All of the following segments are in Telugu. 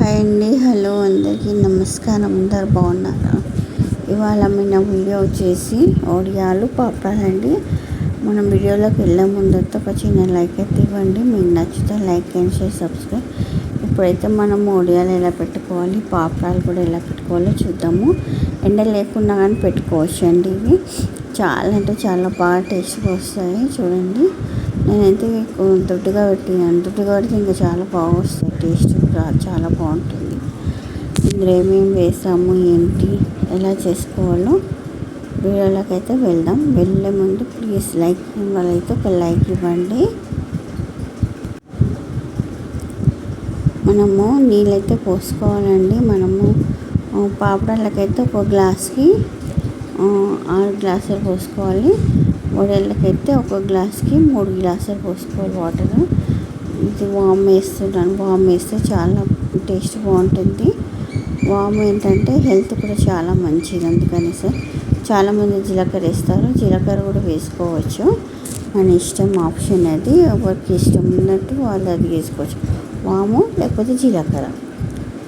హాయ్ అండి. హలో అందరికీ నమస్కారం. అందరు బాగున్నారా? ఇవాళ మన వీడియో వచ్చేసి ఒడియాలు పాపాలండి మనం వీడియోలోకి వెళ్ళే ముందైతే ఒక చిన్న లైక్ అయితే ఇవ్వండి. మీకు నచ్చితే లైక్ అండ్ షేర్ సబ్స్క్రైబ్. ఇప్పుడైతే మనం ఒడియాలు ఎలా పెట్టుకోవాలి పాపడాలు కూడా ఎలా పెట్టుకోవాలో చూద్దాము. ఎండ లేకుండా కానీ పెట్టుకోవచ్చు అండి ఇవి. చాలా అంటే చాలా బాగా టేస్ట్గా వస్తాయి. చూడండి. నేనైతే దొడ్డుగా పెట్టినాను దొడ్డుగా పెడితే ఇంకా చాలా బాగా వస్తాయి. టేస్ట్ చాలా బాగుంటుంది. ఇందులో ఏమేమి వేసాము? ఏంటి? ఎలా చేసుకోవాలో వీడియోలోకి అయితే వెళ్దాం. వెళ్ళే ముందు ప్లీజ్ లైక్ వాళ్ళైతే ఒక లైక్ ఇవ్వండి. మనము నీళ్ళైతే పోసుకోవాలండి. మనము పాపడాలకైతే ఒక గ్లాస్కి ఆరు గ్లాసులు పోసుకోవాలి. మూడేళ్ళకైతే ఒక గ్లాస్కి మూడు గ్లాసులు పోసుకోవాలి వాటర్. ఇది వామ్ వేస్తున్నాను వామ్ వేస్తే చాలా టేస్ట్ బాగుంటుంది. వామ్ ఏంటంటే హెల్త్ కూడా చాలా మంచిది అందుకని సార్. చాలామంది జీలకర్ర వేస్తారు. జీలకర్ర కూడా వేసుకోవచ్చు. మన ఇష్టం ఆప్షన్ అది. ఎవరికి ఇష్టం ఉన్నట్టు వాళ్ళు అది వేసుకోవచ్చు. వాము లేకపోతే జీలకర్ర.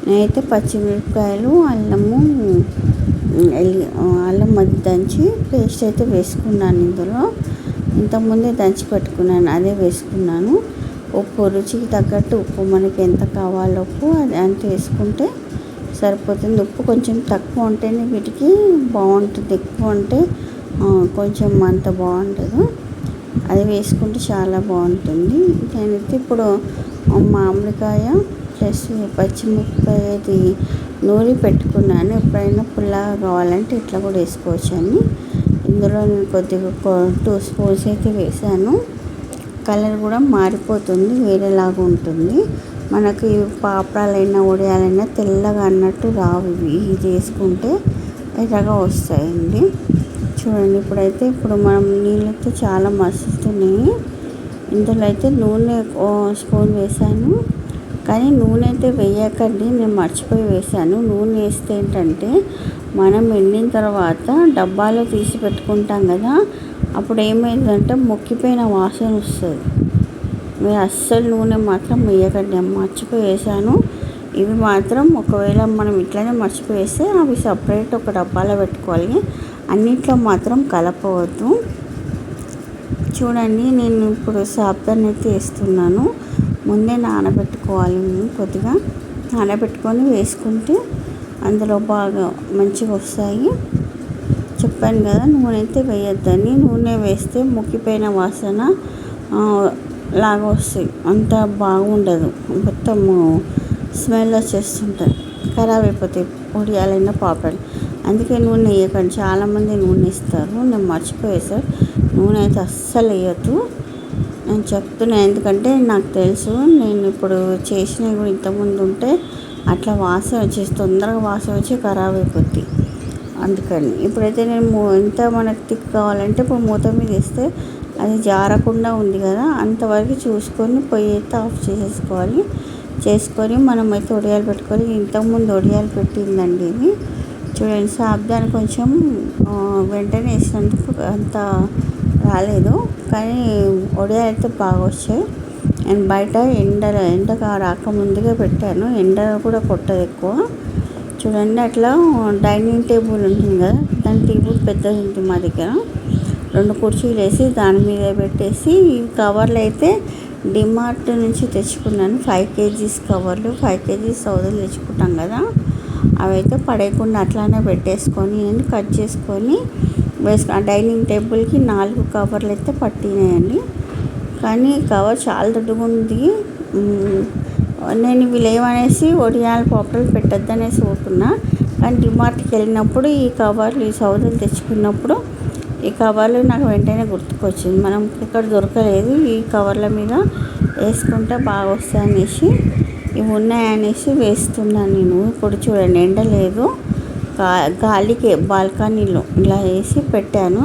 నేనైతే పచ్చిమిరపకాయలు అల్లము అల్లం మధ్య దంచి పేస్ట్ అయితే వేసుకున్నాను ఇందులో. ఇంతకుముందే దంచి పెట్టుకున్నాను అదే వేసుకున్నాను. ఉప్పు రుచికి తగ్గట్టు ఉప్పు మనకి ఎంత కావాలో ఉప్పు అది అంత వేసుకుంటే సరిపోతుంది. ఉప్పు కొంచెం తక్కువ ఉంటేనే వీటికి బాగుంటుంది. ఎక్కువ ఉంటే కొంచెం అంత బాగుంటుంది అది వేసుకుంటే చాలా బాగుంటుంది. నేనైతే ఇప్పుడు మామిడికాయ ప్లస్ పచ్చిమిరపకాయ అది నూరి పెట్టుకున్నాను. ఎప్పుడైనా పుల్లగా కావాలంటే ఇట్లా కూడా వేసుకోవచ్చు అని ఇందులో నేను కొద్దిగా టూ స్పూన్స్ అయితే వేసాను. కలర్ కూడా మారిపోతుంది వేరేలాగా ఉంటుంది. మనకి పాపడాలైనా ఉడియాలైనా తెల్లగా అన్నట్టు రావు ఇవి. ఇది వేసుకుంటే ఎర్రగా వస్తాయండి. చూడండి ఇప్పుడైతే ఇప్పుడు మనం నీళ్ళతో చాలా మసులుతున్నాయి. ఇందులో అయితే నూనె స్పూన్ వేసాను. కానీ నూనె అయితే వేయకండి నేను మర్చిపోయి వేసాను నూనె వేస్తే ఏంటంటే మనం ఎండిన తర్వాత డబ్బాలో తీసి పెట్టుకుంటాం కదా అప్పుడు ఏమైందంటే మొక్కిపోయిన వాసన వస్తుంది. మీరు అస్సలు నూనె మాత్రం వేయకండి మర్చిపోయి వేసాను ఇవి మాత్రం ఒకవేళ మనం ఇట్లనే మర్చిపోయేస్తే అవి సపరేట్ ఒక డబ్బాలో పెట్టుకోవాలి. అన్నిట్లో మాత్రం కలపవద్దు. చూడండి నేను ఇప్పుడు సాబ్దాన్ని అయితే వేస్తున్నాను. ముందే నానబెట్టుకోవాలి కొద్దిగా. నానబెట్టుకొని వేసుకుంటే అందులో బాగా మంచిగా వస్తాయి. చెప్పాను కదా నూనె అయితే వేయొద్దని. నూనె వేస్తే ముక్కిపోయిన వాసన లాగా వస్తాయి. అంత బాగుండదు. మొత్తం స్మెల్ వచ్చేస్తుంటుంది. ఖరాబ్ అయిపోతాయి పొడియాలైనా పాపడాలు అందుకే నూనె వేయకండి. చాలామంది నూనె ఇస్తారు. నేను మర్చిపోయేసారు నూనె అయితే అస్సలు వేయద్దు. నేను చెప్తున్నాను ఎందుకంటే నాకు తెలుసు నేను ఇప్పుడు చేసినవి కూడా ఇంతకుముందు ఉంటే అట్లా వాసన వచ్చేసి తొందరగా వాసన వచ్చి ఖరాబ్ అయిపోద్ది. అందుకని ఇప్పుడైతే నేను ఎంత మనకు తిక్ కావాలంటే ఇప్పుడు మూత మీద వేస్తే అది జారకుండా ఉంది కదా అంతవరకు చూసుకొని పొయ్యి అయితే ఆఫ్ చేసేసుకోవాలి. చేసుకొని మనం అయితే ఒడియాలు పెట్టుకొని ఇంతకుముందు ఒడియాలు పెట్టిందండి ఇది. చూడండి సాబ్దాన్ని కొంచెం వెంటనే వేసినందుకు అంత రాలేదు. కానీ ఒడియాలు అయితే బాగా వచ్చాయి అండ్ బయట ఎండ ఎండ రాకముందుగా పెట్టాను. ఎండ కూడా కొట్టదు ఎక్కువ. చూడండి అట్లా డైనింగ్ టేబుల్ ఉంటుంది కదా దాని టేబుల్ పెద్దది ఉంటుంది మా దగ్గర. రెండు కుర్చీలు వేసి దాని మీద పెట్టేసి ఈ కవర్లు అయితే డిమార్ట్ నుంచి తెచ్చుకున్నాను. ఫైవ్ కేజీస్ కవర్లు ఫైవ్ కేజీస్ సౌదలు తెచ్చుకుంటాం కదా. అవైతే పడేయకుండా అట్లానే పెట్టేసుకొని నేను కట్ చేసుకొని వేసుకు ఆ డైనింగ్ టేబుల్కి నాలుగు కవర్లు అయితే పట్టినాయండి. కానీ కవర్ చాలా దొడ్డుగా ఉంది. నేను ఇవి లేవనేసి ఒడియాల పాపలు పెట్టద్దనేసి ఊరుకున్నా. కానీ డిమార్ట్కి వెళ్ళినప్పుడు ఈ కవర్లు ఈ సౌదలు తెచ్చుకున్నప్పుడు ఈ కవర్లు నాకు వెంటనే గుర్తుకొచ్చింది. మనం ఇక్కడ దొరకలేదు ఈ కవర్ల మీద వేసుకుంటే బాగా వస్తాయి అనేసి ఇవి ఉన్నాయనేసి వేస్తున్నాను నేను. ఇప్పుడు చూడండి ఎండ లేదు. గాలికి బాల్కనీలో ఇలా వేసి పెట్టాను.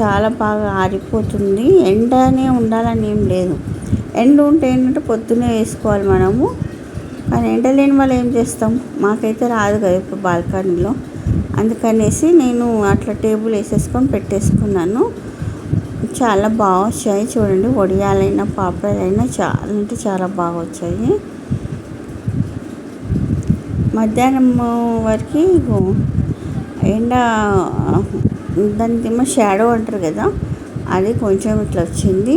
చాలా బాగా ఆరిపోతుంది. ఎండనే ఉండాలని ఏం లేదు. ఎండ ఉంటే ఏంటంటే పొద్దున్నే వేసుకోవాలి మనము. కానీ ఎండ లేని వాళ్ళు ఏం చేస్తాం? మాకైతే రాదు కదా ఇప్పుడు బాల్కనీలో అందుకనేసి నేను అట్లా టేబుల్ వేసేసుకొని పెట్టేసుకున్నాను. చాలా బాగా వచ్చాయి. చూడండి వడియాలైనా పాపడాలైనా చాలా అంటే చాలా బాగా వచ్చాయి. మధ్యాహ్నం వరకు ఎండ దానికేమో షాడో అంటారు కదా అది కొంచెం ఇట్లా వచ్చింది.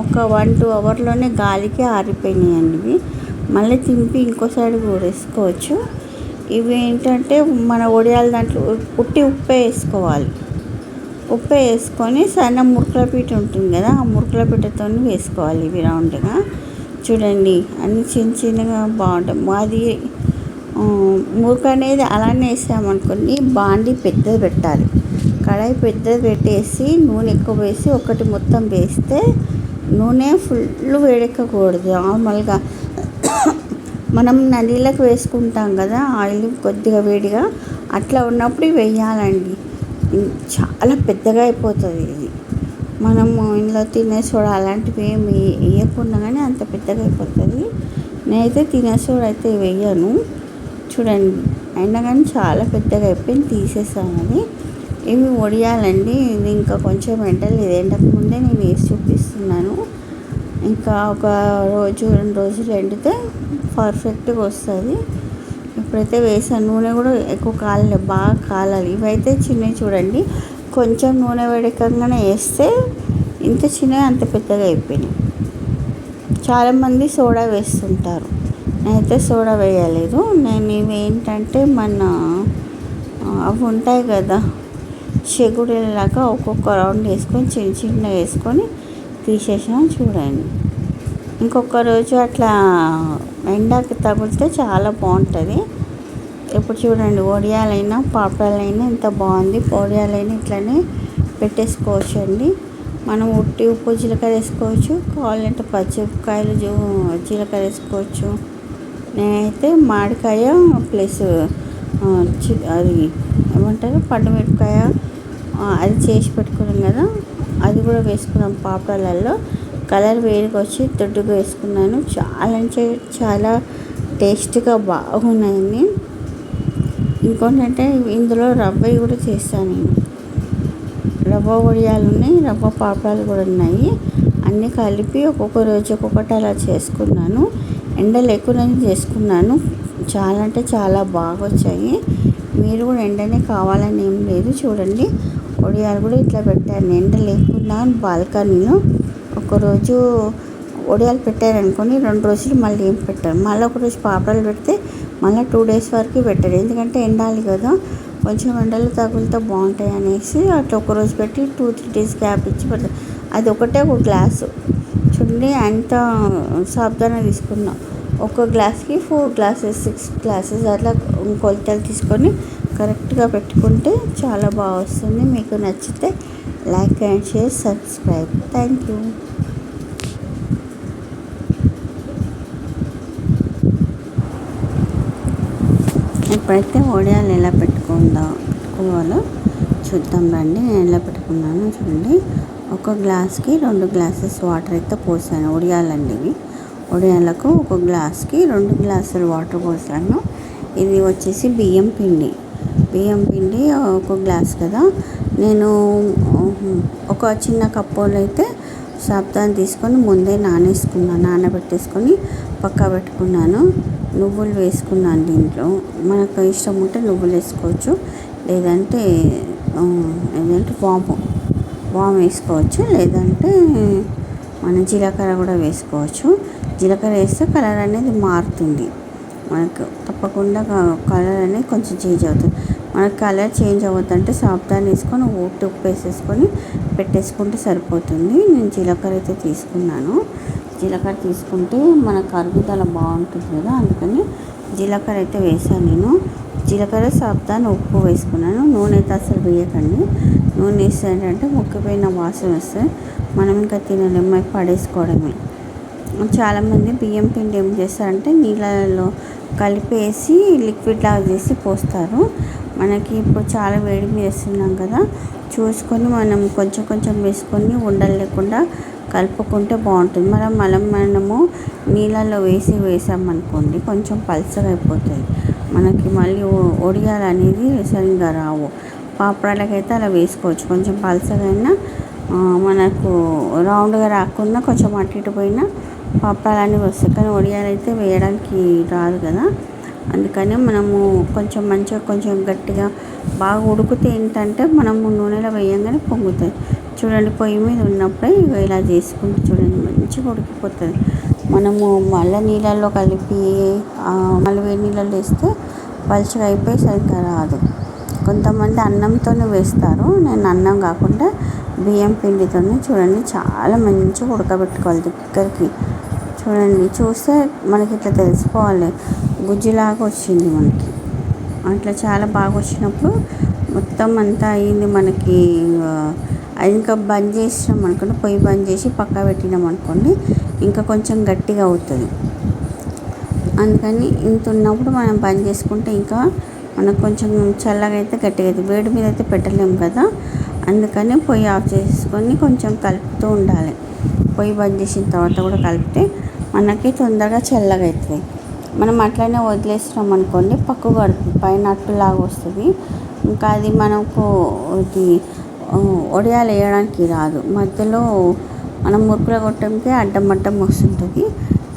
ఒక వన్ టూ అవర్లోనే గాలికి ఆరిపోయినాయండి ఇవి మళ్ళీ తింపి ఇంకో సైడ్ కూడా వేసుకోవచ్చు. ఇవి ఏంటంటే మన వడియాల దాంట్లో పుట్టి ఉప్పే వేసుకోవాలి. ఉప్పు వేసుకొని సన్న మురుకుల పీట ఉంటుంది కదా ఆ మురుకుల పీటతో వేసుకోవాలి ఇవి రౌండ్గా. చూడండి అన్ని చిన్న చిన్నగా బాగుంటాయి. అది మురుకు అనేది అలానే వేసామనుకోండి బాండి పెద్దది పెట్టాలి. కడాయి పెద్దది పెట్టేసి నూనె ఎక్కువ వేసి ఒకటి మొత్తం వేస్తే నూనె ఫుల్ వేడెక్కకూడదు. నార్మల్గా మనం నల్లీలకు వేసుకుంటాం కదా ఆయిల్ కొద్దిగా వేడిగా అట్లా ఉన్నప్పుడు వేయాలండి. చాలా పెద్దగా అయిపోతుంది ఇది. మనము ఇంట్లో తినే సోడా అలాంటివి ఏమి వేయకుండా కానీ అంత పెద్దగా అయిపోతుంది. నేనైతే తినే సోడా అయితే వేయను. చూడండి. అయినా కానీ చాలా పెద్దగా అయిపోయింది. తీసేసాను అది. ఇవి వడియాలండి ఇది ఇంకా కొంచెం వెంటనే ఇది ఎండక ముందే నేను వేసి చూపిస్తున్నాను. ఇంకా ఒక రోజు రెండు రోజులు ఎండితే పర్ఫెక్ట్గా వస్తుంది. ఇప్పుడైతే వేసాను నూనె కూడా ఎక్కువ కాలలే బాగా కాలాలి ఇవైతే చిన్నవి చూడండి. కొంచెం నూనె వేడకంగానే వేస్తే ఇంత చిన్నవి అంత పెద్దగా అయిపోయినాయి. చాలామంది సోడా వేస్తుంటారు. నేనైతే సోడా వేయలేదు. నేను ఇవి ఏంటంటే మన అవి ఉంటాయి కదా చెగుడేలాగా ఒక్కొక్క రౌండ్ వేసుకొని చిన్న చిన్న వేసుకొని తీసేసాను చూడండి. ఇంకొక రోజు అట్లా ఎండకి తగిలితే చాలా బాగుంటుంది. ఇప్పుడు చూడండి ఒడియాలైనా పాపడాలైనా ఎంత బాగుంది. పొడియాలైనా ఇట్లనే పెట్టేసుకోవచ్చు అండి మనం ఉట్టి ఉప్పు జీలకర్ర వేసుకోవచ్చు కావాలంటే పచ్చిమిరపకాయలు జీలకర్ర వేసుకోవచ్చు. నేనైతే మామిడికాయ ప్లస్ అది ఏమంటారు? పండుమిరపకాయ అది చేసి పెట్టుకున్నాం కదా అది కూడా వేసుకున్నాం పాపడాలలో. కలర్ వేడిగా వచ్చి దొడ్డుగా వేసుకున్నాను. చాలా అంటే చాలా టేస్ట్గా బాగున్నాయండి. ఇంకోటంటే ఇందులో రవ్వ కూడా చేస్తాను నేను. రవ్వ వడియాలు ఉన్నాయి రవ్వ పాపడాలు కూడా ఉన్నాయి. అన్నీ కలిపి ఒక్కొక్క రోజు ఒక్కొక్కటి అలా చేసుకున్నాను. ఎండ లేకుండా చేసుకున్నాను. చాలా అంటే చాలా బాగా వచ్చాయి మీరు కూడా ఎండనే కావాలని ఏం లేదు. చూడండి వడియాలు కూడా ఇట్లా పెట్టాను. ఎండ లేకుండా బాల్కనీలో ఒకరోజు వడియాలు పెట్టారనుకోండి రెండు రోజులు మళ్ళీ ఏం పెట్టారు. మళ్ళీ ఒకరోజు పాపడాలు పెడితే మళ్ళీ టూ డేస్ వరకు పెట్టారు. ఎందుకంటే ఎండాలి కదా. కొంచెం ఎండలు తగులుతో బాగుంటాయి అనేసి అట్లా ఒకరోజు పెట్టి టూ త్రీ డేస్ గ్యాప్ ఇచ్చి పెడతారు అది ఒకటే ఒక గ్లాసు. చూడండి అంత సాబ్దాన తీసుకున్నాం. ఒక గ్లాస్కి ఫోర్ గ్లాసెస్ సిక్స్ గ్లాసెస్ అట్లా కొలతలు తీసుకొని కరెక్ట్గా పెట్టుకుంటే చాలా బాగా వస్తుంది. మీకు నచ్చితే like and share subscribe. Thank you. ఇప్పుడైతే వడియాలు ఎలా పెట్టుకుందా పెట్టుకోవాలో చూద్దాం రండి. నేను ఎలా పెట్టుకున్నాను చూడండి. ఒక గ్లాస్కి రెండు గ్లాసెస్ వాటర్ అయితే పోసాను వడియాలండి ఇవి. వడియాలకు ఒక గ్లాస్కి రెండు గ్లాసులు వాటర్ పోసాను. ఇది వచ్చేసి బియ్యం పిండి. బియ్యం పిండి ఒక గ్లాస్ కదా. నేను ఒక చిన్న కప్పులో అయితే సాబ్దాన్ని తీసుకొని ముందే నానేసుకున్నాను నానబెట్టేసుకొని పక్క పెట్టుకున్నాను. నువ్వులు వేసుకున్నాను దీంట్లో. మనకు ఇష్టం ఉంటే నువ్వులు వేసుకోవచ్చు. లేదంటే ఏదంటే వాము. వామ్ వేసుకోవచ్చు లేదంటే మనం జీలకర్ర కూడా వేసుకోవచ్చు. జీలకర్ర వేస్తే కలర్ అనేది మారుతుంది. మనకు తప్పకుండా కలర్ అనేది కొంచెం చేంజ్ అవుతుంది. మనకు కలర్ చేంజ్ అవ్వద్దంటే సాబ్దాన్ని వేసుకొని ఉప్పు ఉప్పు వేసేసుకొని పెట్టేసుకుంటే సరిపోతుంది. నేను జీలకర్ర అయితే తీసుకున్నాను. జీలకర్ర తీసుకుంటే మన అరుగుదల బాగుంటుంది కదా అందుకని జీలకర్ర అయితే వేసాను నేను. జీలకర్ర సాబ్దాన్ ఉప్పు వేసుకున్నాను. నూనె అయితే అసలు వేయకండి. నూనె వేస్తే ఏంటంటే ముక్కిపోయిన వాసన వస్తే మనం ఇంకా తినలేము పడేసుకోవడమే. చాలామంది బియ్యం పిండి ఏం చేస్తారంటే నీళ్ళలో కలిపేసి లిక్విడ్ లాగా చేసి పోస్తారు. మనకి ఇప్పుడు చాలా వేడి వేస్తున్నాం కదా. చూసుకొని మనం కొంచెం కొంచెం వేసుకొని ఉండలు లేకుండా కలుపుకుంటే బాగుంటుంది. మనం మనం మనము నీళ్ళల్లో వేసి వేసామనుకోండి కొంచెం పల్చగా అయిపోతుంది మనకి మళ్ళీ ఒడియాలు అనేది సరిగ్గా రావు. పాపడాలకైతే అలా వేసుకోవచ్చు. కొంచెం పల్చగా అయినా మనకు రౌండ్గా రాకుండా కొంచెం అటు ఇటు పోయినా పాపడాలు అనేవి వస్తాయి. కానీ ఒడియాలు అయితే వేయడానికి రాదు కదా. అందుకనే మనము కొంచెం మంచిగా కొంచెం గట్టిగా బాగా ఉడికితే ఏంటంటే మనము నూనెలో వేయంగానే పొంగుతుంది చూడండి పొయ్యి మీద ఉన్నప్పుడే ఇవి ఇలా చేసుకుంటే చూడండి మంచిగా ఉడికిపోతుంది. మనము మళ్ళీ నీళ్ళల్లో కలిపి మళ్ళీ వేడి నీళ్ళల్లో వేస్తే పలుచగా అయిపోయి సరిగ్గా రాదు. కొంతమంది అన్నంతోనే వేస్తారు నేను అన్నం కాకుండా బియ్యం పిండితోనే చూడండి చాలా మంచిగా ఉడకబెట్టుకోవాలి దగ్గరికి. చూడండి చూస్తే మనకి ఇట్లా తెలిసిపోవాలి గుజ్జులాగా వచ్చింది మనకి. అట్లా చాలా బాగా వచ్చినప్పుడు మొత్తం అంతా అయింది మనకి అది ఇంకా బంద్ చేసినాం అనుకోండి పొయ్యి బంద్ చేసి పక్క పెట్టినాం అనుకోండి ఇంకా కొంచెం గట్టిగా అవుతుంది. అందుకని ఇంత ఉన్నప్పుడు మనం బంద్ చేసుకుంటే ఇంకా మనకు కొంచెం చల్లగా అయితే గట్టిగా అవుతుంది. వేడి మీద అయితే పెట్టలేము కదా. అందుకని పొయ్యి ఆఫ్ చేసుకొని కొంచెం కలుపుతూ ఉండాలి. పొయ్యి బంద్ చేసిన తర్వాత కూడా కలిపితే మనకి తొందరగా చల్లగా అవుతుంది. మనం అట్లనే వదిలేసినాం అనుకోండి పక్కు పడుతుంది పైన అట్టులాగా వస్తుంది. ఇంకా అది మనకు ఇది వడియాలు వేయడానికి రాదు. మధ్యలో మనం మురుకుల గొట్టంకి అడ్డం అడ్డం వస్తుంటుంది.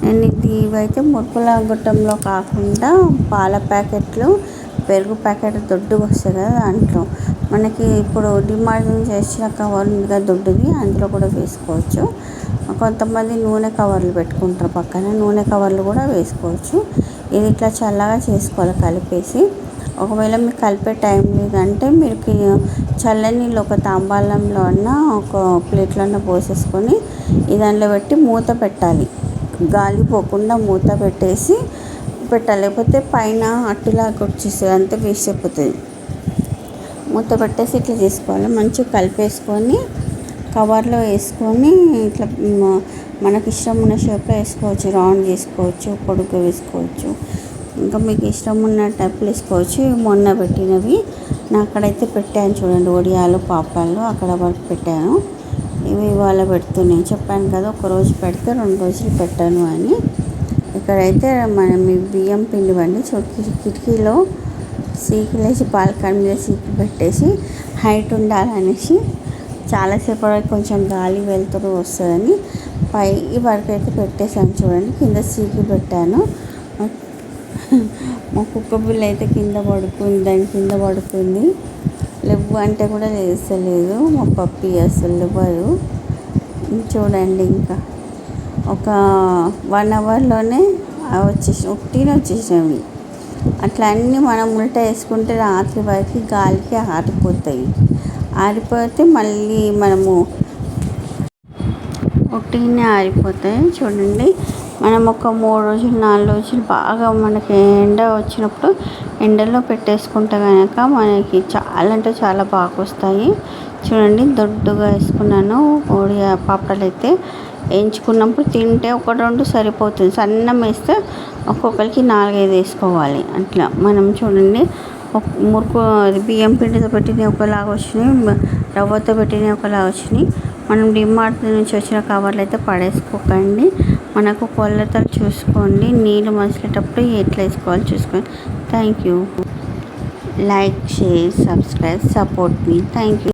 నేను ఇది ఇవైతే మురుకుల గొట్టంలో కాకుండా పాల ప్యాకెట్లు పెరుగు ప్యాకెట్ దొడ్డుగా వస్తాయి కదా దాంట్లో. మనకి ఇప్పుడు డిమార్ట్ నుంచి వచ్చిన కవర్ ఉంది కదా దొడ్డుది అందులో కూడా వేసుకోవచ్చు. కొంతమంది నూనె కవర్లు పెట్టుకుంటారు పక్కన నూనె కవర్లు కూడా వేసుకోవచ్చు. ఇది ఇట్లా చల్లగా చేసుకోవాలి కలిపేసి. ఒకవేళ మీకు కలిపే టైం లేదంటే మీరు కి- చల్లని నీళ్ళు ఒక తాంబాలంలో అన్న ఒక ప్లేట్లో పోసేసుకొని దానిలో దాంట్లో పెట్టి మూత పెట్టాలి. గాలి పోకుండా మూత పెట్టేసి పెట్టాలి. లేకపోతే పైన అట్టులాగా వచ్చేస్తుంది అంతే వేస్ట్ అయిపోతుంది. మూత పెట్టేసి ఇట్లా చేసుకోవాలి. మంచిగా కలిపేసుకొని కవర్లో వేసుకొని ఇట్లా మనకి ఇష్టం ఉన్న షేప్లో వేసుకోవచ్చు. రౌండ్ చేసుకోవచ్చు పొడుగు వేసుకోవచ్చు. ఇంకా మీకు ఇష్టం ఉన్న టైప్లు వేసుకోవచ్చు. మొన్న పెట్టినవి. నా అక్కడైతే పెట్టాను చూడండి ఒడియాలు పాపాలు అక్కడ వరకు పెట్టాను. ఇవి ఇవాళ పెడుతున్నాయి చెప్పాను కదా ఒక రోజు పెడితే రెండు రోజులు పెట్టాను అని. ఇక్కడైతే మనం ఈ బియ్యం పిండి వండి చూ కిటికీలో సీకులేసి బాల్కనీ మీద సీకి పెట్టేసి హైట్ ఉండాలనేసి చాలాసేపు వరకు కొంచెం గాలి వెళ్తురు వస్తుందని పై వరకు అయితే పెట్టేసాను చూడండి. కింద సీకి పెట్టాను. మా కుక్క పిల్ల అయితే కింద పడుకుంది దాని కింద పడుకుంది. లెవ్వు అంటే కూడా లేస్తలేదు. మా పప్పి అసలు లేవదు. చూడండి ఇంకా. ఒక వన్ అవర్లోనే వచ్చేసి ఒకటినే వచ్చేసినవి అట్లా అన్నీ మనం ఉల్టా వేసుకుంటే రాత్రి వరకు గాలికి ఆరిపోతాయి. ఆరిపోతే మళ్ళీ మనము ఒకటినే ఆరిపోతాయి. చూడండి. మనం ఒక మూడు రోజులు నాలుగు రోజులు బాగా మనకి ఎండ వచ్చినప్పుడు ఎండలో పెట్టేసుకుంటే కనుక మనకి చాలా అంటే చాలా బాగా వస్తాయి. చూడండి దొడ్డుగా వేసుకున్నాను. కోడి పాపడలు అయితే వేయించుకున్నప్పుడు తింటే ఒక రెండు సరిపోతుంది. సన్నం వేస్తే ఒక్కొక్కరికి నాలుగైదు వేసుకోవాలి. అట్లా మనం చూడండి ఒక మురుకు అది బియ్యం పిండితో పెట్టినవి ఒకలాగా వచ్చినాయి రవ్వతో పెట్టినవి ఒకలాగా వచ్చినాయి. మనం డిమార్ట్ నుంచి వచ్చిన కవర్లు అయితే పడేసుకోకండి. మనకు కొలతలు చూసుకోండి. నీళ్ళు మసిలేటప్పుడు ఎట్లా వేసుకోవాలి చూసుకోండి. Thank you like share subscribe support me thank you